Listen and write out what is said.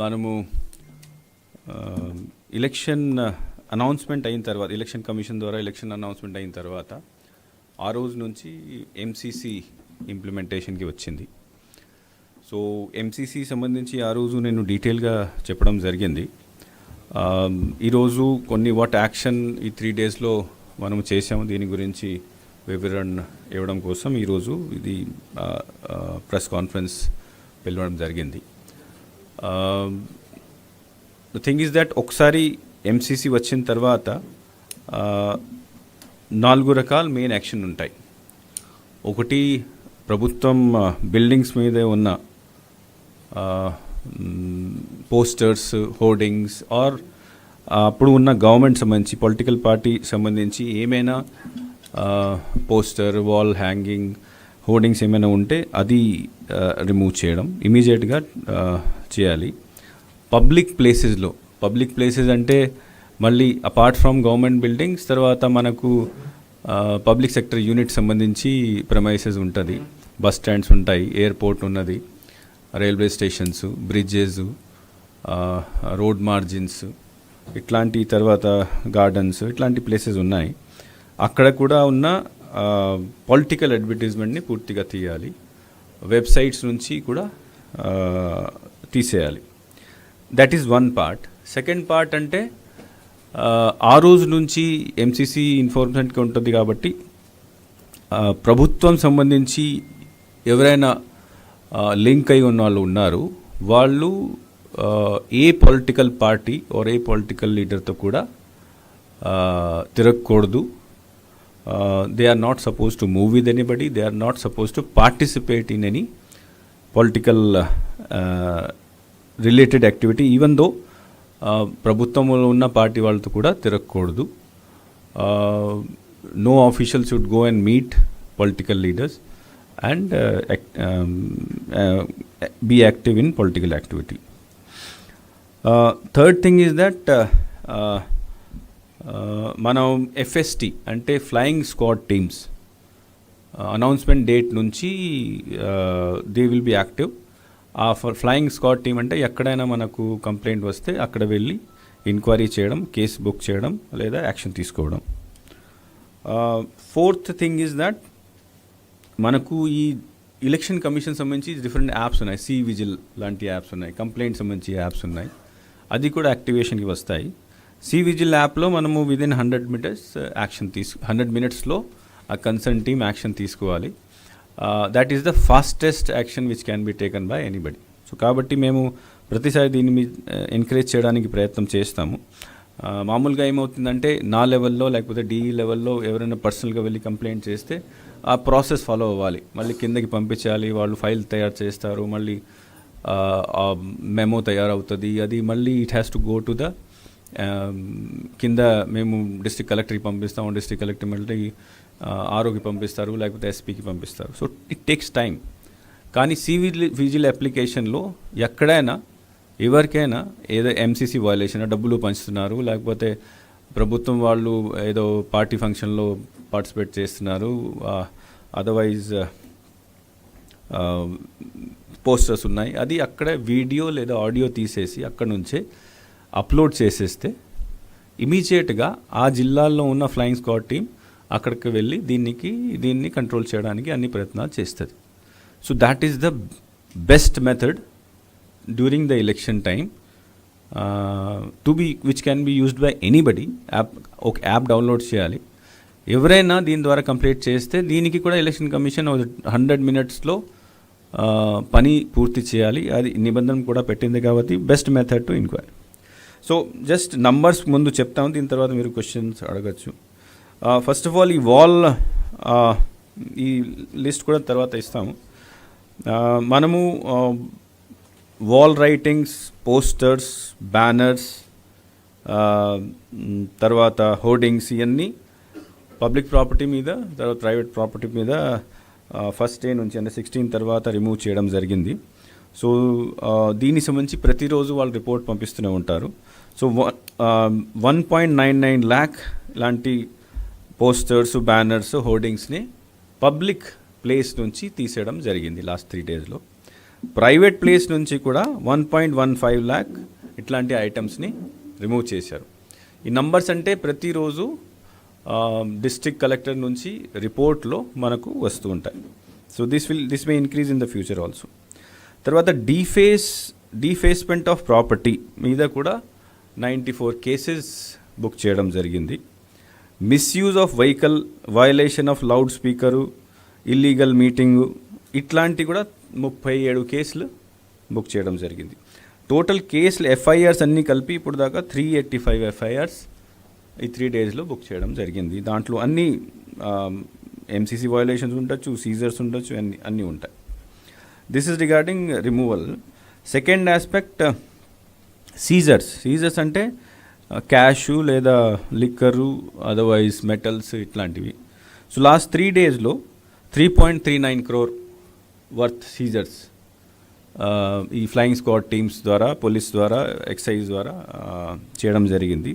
మనము election announcement uh, అయిన తర్వాత ఎలక్షన్ కమిషన్ ద్వారా ఎలక్షన్ అనౌన్స్మెంట్ అయిన తర్వాత ఆ రోజు నుంచి ఎంసీసీ ఇంప్లిమెంటేషన్కి వచ్చింది. సో ఎంసీసీ సంబంధించి ఆ రోజు నేను డీటెయిల్గా చెప్పడం జరిగింది. ఈరోజు కొన్ని వాట్ యాక్షన్ ఈ త్రీ డేస్లో మనం చేసాము దీని గురించి వివరణ ఇవ్వడం కోసం ఈరోజు ఇది ప్రెస్ కాన్ఫరెన్స్ పిలవడం జరిగింది. ద థింగ్ ఈజ్ దట్ ఒకసారి ఎంసీసీ వచ్చిన తర్వాత uh, నాలుగు రకాల మెయిన్ యాక్షన్ ఉంటాయి. ఒకటి ప్రభుత్వం uh, బిల్డింగ్స్ మీదే ఉన్న పోస్టర్స్ హోర్డింగ్స్ ఆర్ అప్పుడు ఉన్న గవర్నమెంట్ సంబంధించి పొలిటికల్ పార్టీ సంబంధించి ఏమైనా పోస్టర్ వాల్ హ్యాంగింగ్ హోర్డింగ్స్ ఏమైనా ఉంటే అది రిమూవ్ చేయడం. ఇమీడియట్గా చేయాలి. పబ్లిక్ ప్లేసెస్లో పబ్లిక్ ప్లేసెస్ అంటే మళ్ళీ అపార్ట్ ఫ్రమ్ గవర్నమెంట్ బిల్డింగ్స్ తర్వాత మనకు పబ్లిక్ సెక్టర్ యూనిట్ సంబంధించి ప్రమైసెస్ ఉంటుంది. బస్ స్టాండ్స్ ఉంటాయి ఎయిర్పోర్ట్ ఉన్నది railway stations bridges road margins ఇట్లాంటి తర్వాత గార్డెన్స్ ఇట్లాంటి ప్లేసెస్ ఉన్నాయి. అక్కడ కూడా ఉన్న పొలిటికల్ అడ్వర్టైజ్మెంట్ని పూర్తిగా తీయాలి. వెబ్సైట్స్ నుంచి కూడా తీసేయాలి. That is one part second part అంటే ఆ, రోజు నుంచి ఎంసీసీ ఇన్ఫార్మేషన్కి ఉంటుంది కాబట్టి ప్రభుత్వం సంబంధించి ఎవరైనా లింక్ అయి ఉన్న వాళ్ళు ఉన్నారు. వాళ్ళు ఏ పొలిటికల్ పార్టీ ఆర్ ఏ పొలిటికల్ లీడర్తో కూడా తిరగకూడదు. ఆ, తిరగకూడదు they are not supposed to move with anybody they are not supposed to participate in any political related activity even though ప్రభుత్వంలో ఉన్న పార్టీ వాళ్ళతో కూడా తిరగకూడదు no official should go and meet political leaders and be active in political activity third thing is that మనం FST అంటే flying squad teams announcement date నుంచి they will be active ఆ flying squad team అంటే ఎక్కడైనా మనకు complaint వస్తే అక్కడ వెళ్ళి ఎంక్వైరీ చేయడం కేసు బుక్ చేయడం లేదా యాక్షన్ తీసుకోవడం. ఫోర్త్ థింగ్ ఈజ్ దట్ మనకు ఈ ఎలక్షన్ కమిషన్ సంబంధించి డిఫరెంట్ యాప్స్ ఉన్నాయి. సి విజిల్ లాంటి యాప్స్ ఉన్నాయి. కంప్లైంట్ సంబంధించి యాప్స్ ఉన్నాయి. అది కూడా యాక్టివేషన్కి వస్తాయి. సి విజిల్ యాప్లో మనము విదిన్ హండ్రెడ్ మీటర్స్ యాక్షన్ తీసు హండ్రెడ్ మినిట్స్లో ఆ కన్సర్న్ టీమ్ యాక్షన్ తీసుకోవాలి. That is the fastest action which can be taken by anybody so కాబట్టి మేము ప్రతిసారి దీన్ని మీ uh, ఎంకరేజ్ చేయడానికి ప్రయత్నం చేస్తాము. Uh, మామూలుగా ఏమవుతుందంటే నా లెవెల్లో లేకపోతే డిఈ లెవెల్లో ఎవరైనా పర్సనల్గా వెళ్ళి కంప్లైంట్ చేస్తే ఆ ప్రాసెస్ ఫాలో అవ్వాలి. మళ్ళీ కిందకి పంపించాలి వాళ్ళు ఫైల్ తయారు చేస్తారు మళ్ళీ uh, మెమో తయారవుతుంది అది మళ్ళీ it has to go to the Um, కింద మేము డిస్ట్రిక్ట్ కలెక్టర్కి పంపిస్తాము డిస్ట్రిక్ట్ కలెక్టర్ మళ్ళీ ఆరోగ్య పంపిస్తారు లేకపోతే ఎస్పీకి పంపిస్తారు. సో ఇట్ టేక్స్ టైం కానీ సివిల్ విజిల్ అప్లికేషన్లో ఎక్కడైనా ఎవరికైనా ఏదో ఎంసీసీ వయలేషన్ డబ్బులు పంచుతున్నారు లేకపోతే ప్రభుత్వం వాళ్ళు ఏదో పార్టీ ఫంక్షన్లో పార్టిసిపేట్ చేస్తున్నారు uh, otherwise posters uh, uh, ఉన్నాయి. అది అక్కడ వీడియో లేదా ఆడియో తీసేసి అక్కడ నుంచే అప్లోడ్ చేసేస్తే ఇమీడియట్గా ఆ జిల్లాల్లో ఉన్న ఫ్లయింగ్ స్క్వాడ్ టీం అక్కడికి వెళ్ళి దీనికి దీన్ని కంట్రోల్ చేయడానికి అన్ని ప్రయత్నాలు చేస్తుంది. So that is the best method during the election time to be which can be used by anybody app ఒక యాప్ డౌన్లోడ్ చేయాలి. ఎవరైనా దీని ద్వారా కంప్లీట్ చేస్తే దీనికి కూడా ఎలక్షన్ కమిషన్ హండ్రెడ్ మినిట్స్లో పని పూర్తి చేయాలి. అది నిబంధన కూడా పెట్టింది కాబట్టి best method to enquiry so just numbers ముందు చెప్తాము దీని తర్వాత మీరు క్వశ్చన్స్ అడగచ్చు. ఫస్ట్ ఆఫ్ ఆల్ ఈ వాల్ uh, ఈ లిస్ట్ కూడా తర్వాత ఇస్తాము. Uh, మనము వాల్ రైటింగ్స్ పోస్టర్స్ బ్యానర్స్ తర్వాత హోర్డింగ్స్ ఇవన్నీ పబ్లిక్ ప్రాపర్టీ మీద తర్వాత ప్రైవేట్ ప్రాపర్టీ మీద uh, ఫస్ట్ డే నుంచి అంటే సిక్స్టీన్ తర్వాత రిమూవ్ చేయడం జరిగింది. సో దీనికి సంబంధించి ప్రతిరోజు వాళ్ళు రిపోర్ట్ పంపిస్తూనే ఉంటారు. So one point nine nine lakh లాంటి పోస్టర్స్ బ్యానర్స్ హోర్డింగ్స్ని పబ్లిక్ ప్లేస్ నుంచి తీసేయడం జరిగింది లాస్ట్ త్రీ డేస్లో. ప్రైవేట్ ప్లేస్ నుంచి కూడా one point one five lakh ఇట్లాంటి ఐటమ్స్ని రిమూవ్ చేశారు. ఈ నంబర్స్ అంటే ప్రతిరోజు డిస్ట్రిక్ట్ కలెక్టర్ నుంచి రిపోర్ట్లో మనకు వస్తూ ఉంటాయి. So this will this may increase in the future also. తర్వాత డీఫేస్ డీఫేస్మెంట్ ఆఫ్ ప్రాపర్టీ మీద కూడా నైంటీ ఫోర్ కేసెస్ బుక్ చేయడం జరిగింది. Misuse of vehicle violation of loud speaker illegal meeting ఇట్లాంటి కూడా ముప్పై ఏడు కేసులు బుక్ చేయడం జరిగింది. టోటల్ కేసులు ఎఫ్ఐఆర్స్ అన్నీ కలిపి ఇప్పుడు దాకా త్రీ ఎయిటీ ఫైవ్ ఎఫ్ఐఆర్స్ ఈ త్రీ డేస్లో బుక్ చేయడం జరిగింది. దాంట్లో అన్ని ఎంసీసీ వయలేషన్స్ ఉండొచ్చు సీజర్స్ ఉండొచ్చు అన్ని అన్నీ ఉంటాయి. This is regarding removal second aspect seizures seizures అంటే క్యాష్ లేదా లిక్కరు అదర్వైజ్ మెటల్స్ ఇట్లాంటివి. సో లాస్ట్ త్రీ డేస్లో three point three nine crore worth seizures ఈ ఫ్లయింగ్ స్క్వాడ్ టీమ్స్ ద్వారా పోలీస్ ద్వారా ఎక్సైజ్ ద్వారా చేయడం జరిగింది.